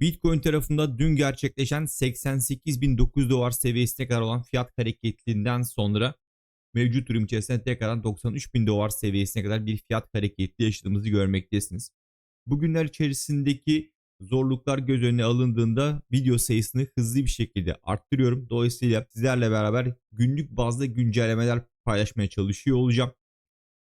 Bitcoin tarafında dün gerçekleşen 88.900 dolar seviyesine kadar olan fiyat hareketliliğinden sonra mevcut durum içerisinde tekrardan 93.000 dolar seviyesine kadar bir fiyat hareketli yaşadığımızı görmektesiniz. Bugünler içerisindeki zorluklar göz önüne alındığında video sayısını hızlı bir şekilde arttırıyorum. Dolayısıyla sizlerle beraber günlük bazda güncellemeler paylaşmaya çalışıyor olacağım.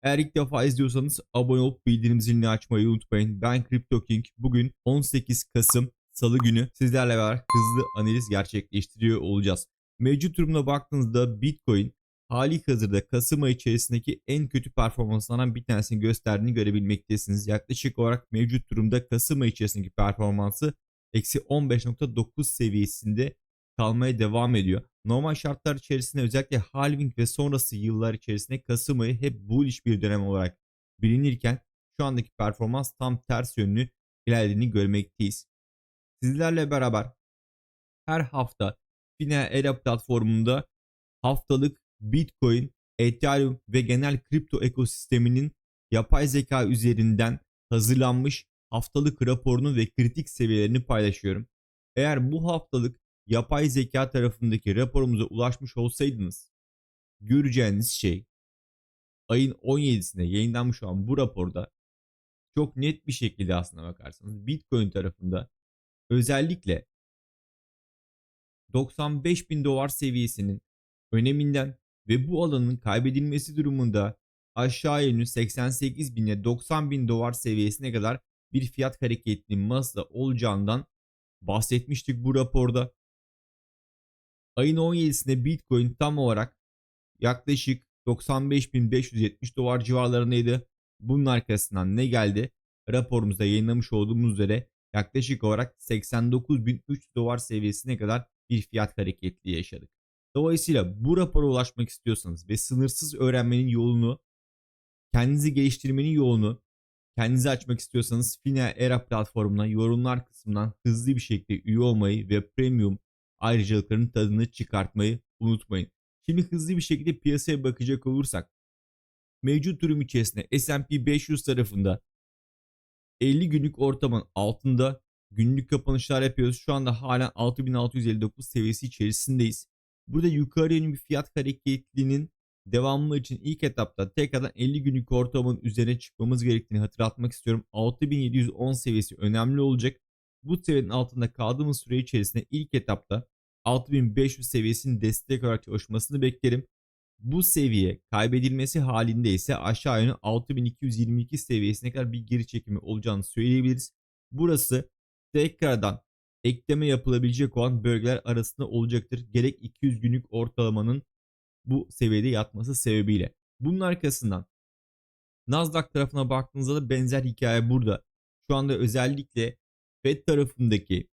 Eğer ilk defa izliyorsanız abone olup bildirim zilini açmayı unutmayın. Ben Crypto King. Bugün 18 Kasım Salı günü sizlerle beraber hızlı analiz gerçekleştiriyor olacağız. Mevcut durumuna baktığınızda Bitcoin hali hazırda Kasım ayı içerisindeki en kötü performanslardan bir tanesini gösterdiğini görebilmektesiniz. Yaklaşık olarak mevcut durumda Kasım ayı içerisindeki performansı eksi 15.9 seviyesinde kalmaya devam ediyor. Normal şartlar içerisinde özellikle halving ve sonrası yıllar içerisinde Kasım ayı hep bullish bir dönem olarak bilinirken şu andaki performans tam ters yönlü ilerlediğini görmekteyiz. Sizlerle beraber her hafta Fina Era platformunda haftalık Bitcoin, Ethereum ve genel kripto ekosisteminin yapay zeka üzerinden hazırlanmış haftalık raporunu ve kritik seviyelerini paylaşıyorum. Eğer bu haftalık yapay zeka tarafındaki raporumuza ulaşmış olsaydınız göreceğiniz şey ayın 17'sinde yayınlanmış olan bu raporda çok net bir şekilde aslına bakarsanız Bitcoin tarafında özellikle 95 bin dolar seviyesinin öneminden ve bu alanın kaybedilmesi durumunda aşağı yönlü 88 bin ile 90 bin dolar seviyesine kadar bir fiyat hareketliliğinin masada olacağından bahsetmiştik bu raporda. Ayın 17'sinde Bitcoin tam olarak yaklaşık 95.570 dolar civarlarındaydı. Bunun arkasından ne geldi? Raporumuzda yayınlamış olduğumuz üzere yaklaşık olarak 89.300 dolar seviyesine kadar bir fiyat hareketliği yaşadık. Dolayısıyla bu rapora ulaşmak istiyorsanız ve sınırsız öğrenmenin yolunu, kendinizi geliştirmenin yolunu kendinizi açmak istiyorsanız Fina Era platformuna yorumlar kısmından hızlı bir şekilde üye olmayı ve premium ayrıcalıkların tadını çıkartmayı unutmayın. Şimdi hızlı bir şekilde piyasaya bakacak olursak mevcut durum içerisinde S&P 500 tarafında 50 günlük ortamın altında günlük kapanışlar yapıyoruz. Şu anda halen 6659 seviyesi içerisindeyiz. Burada yukarı yönlü bir fiyat hareketliliğinin devamlı için ilk etapta tekrardan 50 günlük ortamın üzerine çıkmamız gerektiğini hatırlatmak istiyorum. 6710 seviyesi önemli olacak. Bu seviyenin altında kaldığımız süre içerisinde ilk etapta 6500 seviyesinin destek olarak çalışmasını beklerim. Bu seviye kaybedilmesi halinde ise aşağı yönlü 6222 seviyesine kadar bir geri çekimi olacağını söyleyebiliriz. Burası tekrardan ekleme yapılabilecek olan bölgeler arasında olacaktır. Gerek 200 günlük ortalamanın bu seviyede yatması sebebiyle. Bunun arkasından Nasdaq tarafına baktığınızda da benzer hikaye burada. Şu anda özellikle Fed tarafındaki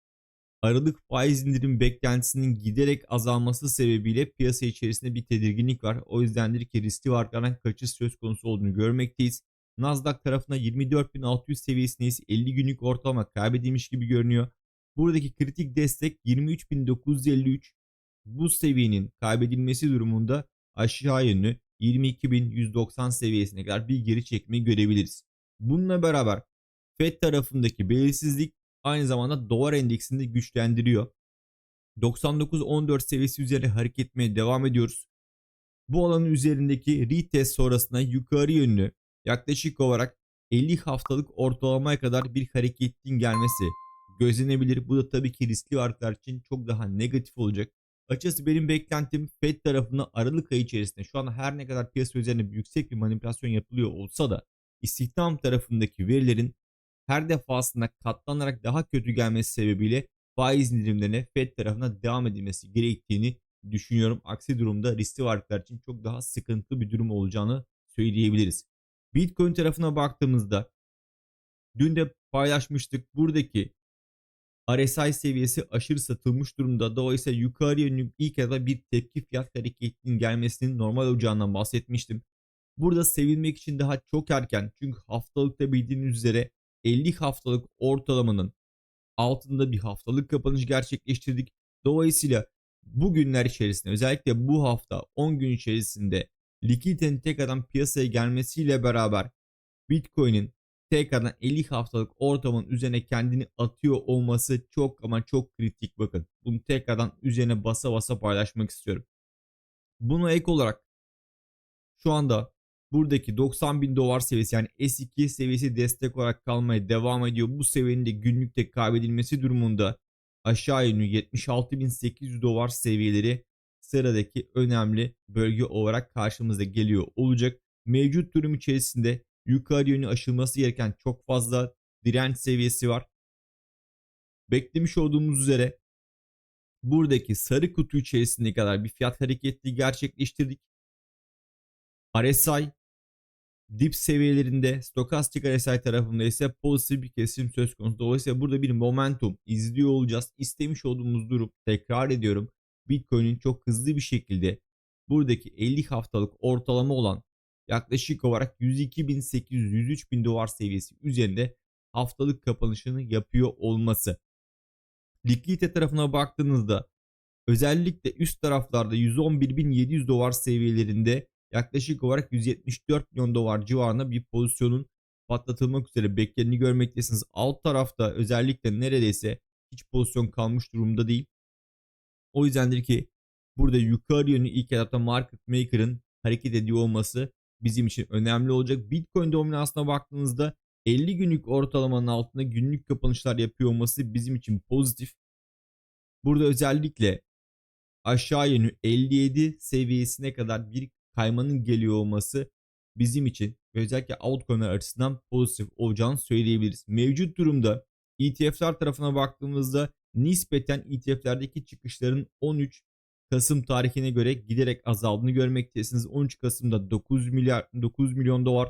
Aralık faiz indirim beklentisinin giderek azalması sebebiyle piyasa içerisinde bir tedirginlik var. O yüzdendir ki riskli varlıklardan kaçış söz konusu olduğunu görmekteyiz. Nasdaq tarafına 24.600 seviyesindeyiz. 50 günlük ortalama kaybedilmiş gibi görünüyor. Buradaki kritik destek 23.953. Bu seviyenin kaybedilmesi durumunda aşağı yönlü 22.190 seviyesine kadar bir geri çekme görebiliriz. Bununla beraber FED tarafındaki belirsizlik aynı zamanda dolar endeksini de güçlendiriyor. 99.14 seviyesi üzerine hareket etmeye devam ediyoruz. Bu alanın üzerindeki retest sonrasında yukarı yönlü yaklaşık olarak 50 haftalık ortalamaya kadar bir hareketin gelmesi gözlenebilir. Bu da tabii ki riskli varlıklar için çok daha negatif olacak. Açıkçası benim beklentim Fed tarafından Aralık ayı içerisinde şu anda her ne kadar piyasa üzerinde yüksek bir manipülasyon yapılıyor olsa da istihdam tarafındaki verilerin her defasında katlanarak daha kötü gelmesi sebebiyle faiz indirimlerine Fed tarafına devam edilmesi gerektiğini düşünüyorum. Aksi durumda riskli varlıklar için çok daha sıkıntılı bir durum olacağını söyleyebiliriz. Bitcoin tarafına baktığımızda dün de paylaşmıştık. Buradaki RSI seviyesi aşırı satılmış durumda. Dolayısıyla yukarı yönlü ilk ya bir tepki fiyat hareketinin gelmesinin normal olacağından bahsetmiştim. Burada sevilmek için daha çok erken. Çünkü haftalıkta bildiğiniz üzere 50 haftalık ortalamanın altında bir haftalık kapanış gerçekleştirdik. Dolayısıyla bu günler içerisinde özellikle bu hafta 10 gün içerisinde likiditenin tekrardan piyasaya gelmesiyle beraber Bitcoin'in tekrardan 50 haftalık ortamın üzerine kendini atıyor olması çok ama çok kritik bakın. Bunu tekrardan üzerine basa basa paylaşmak istiyorum. Buna ek olarak şu anda buradaki 90 bin dolar seviyesi yani S2 seviyesi destek olarak kalmaya devam ediyor. Bu seviyenin de günlükte kaybedilmesi durumunda aşağı yönlü 76.800 dolar seviyeleri sıradaki önemli bölge olarak karşımıza geliyor olacak. Mevcut durum içerisinde yukarı yönü aşılması gereken çok fazla direnç seviyesi var. Beklemiş olduğumuz üzere buradaki sarı kutu içerisinde kadar bir fiyat hareketli gerçekleştirdik. RSI dip seviyelerinde stokastik RSI tarafında ise pozitif bir kesim söz konusu. Dolayısıyla burada bir momentum izliyor olacağız. İstemiş olduğumuz durum tekrar ediyorum. Bitcoin'in çok hızlı bir şekilde buradaki 50 haftalık ortalama olan yaklaşık olarak 102.800-103.000 dolar seviyesi üzerinde haftalık kapanışını yapıyor olması. Likidite tarafına baktığınızda özellikle üst taraflarda 111.700 dolar seviyelerinde yaklaşık olarak 174 milyon dolar civarında bir pozisyonun patlatılmak üzere bekleneni görmektesiniz. Alt tarafta özellikle neredeyse hiç pozisyon kalmış durumda değil. O yüzdendir ki burada yukarı yönlü ilk etapta market maker'ın hareket ediyor olması bizim için önemli olacak. Bitcoin dominansına baktığınızda 50 günlük ortalamanın altında günlük kapanışlar yapıyor olması bizim için pozitif. Burada özellikle aşağı yönlü 57 seviyesine kadar bir kaymanın geliyor olması bizim için özellikle altcoin'ler açısından pozitif olacağını söyleyebiliriz. Mevcut durumda ETF'ler tarafına baktığımızda nispeten ETF'lerdeki çıkışların 13 Kasım tarihine göre giderek azaldığını görmektesiniz. 13 Kasım'da 9 milyar 9 milyon dolar,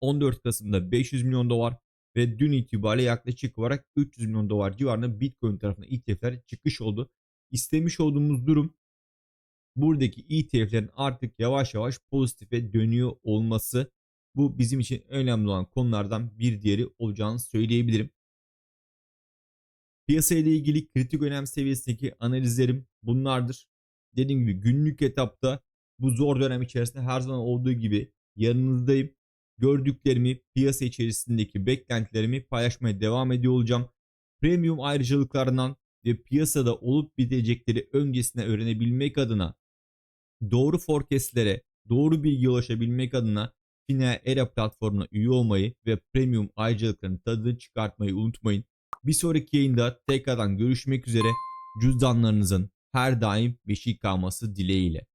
14 Kasım'da 500 milyon dolar ve dün itibariyle yaklaşık olarak 300 milyon dolar civarında Bitcoin tarafına ETF'ler çıkış oldu. İstemiş olduğumuz durum buradaki ETF'lerin artık yavaş yavaş pozitife dönüyor olması. Bu bizim için önemli olan konulardan bir diğeri olacağını söyleyebilirim. Piyasa ile ilgili kritik önem seviyesindeki analizlerim bunlardır. Dediğim gibi günlük etapta bu zor dönem içerisinde her zaman olduğu gibi yanınızdayım. Gördüklerimi, piyasa içerisindeki beklentilerimi paylaşmaya devam ediyor olacağım. Premium ayrıcalıklarından ve piyasada olup bitecekleri öncesine öğrenebilmek adına doğru forecastlere, doğru bilgi ulaşabilmek adına Fina Era platformuna üye olmayı ve premium ayrıcalıkların tadını çıkartmayı unutmayın. Bir sonraki yayında tekrardan görüşmek üzere. Cüzdanlarınızın her daim beşik kalması dileğiyle.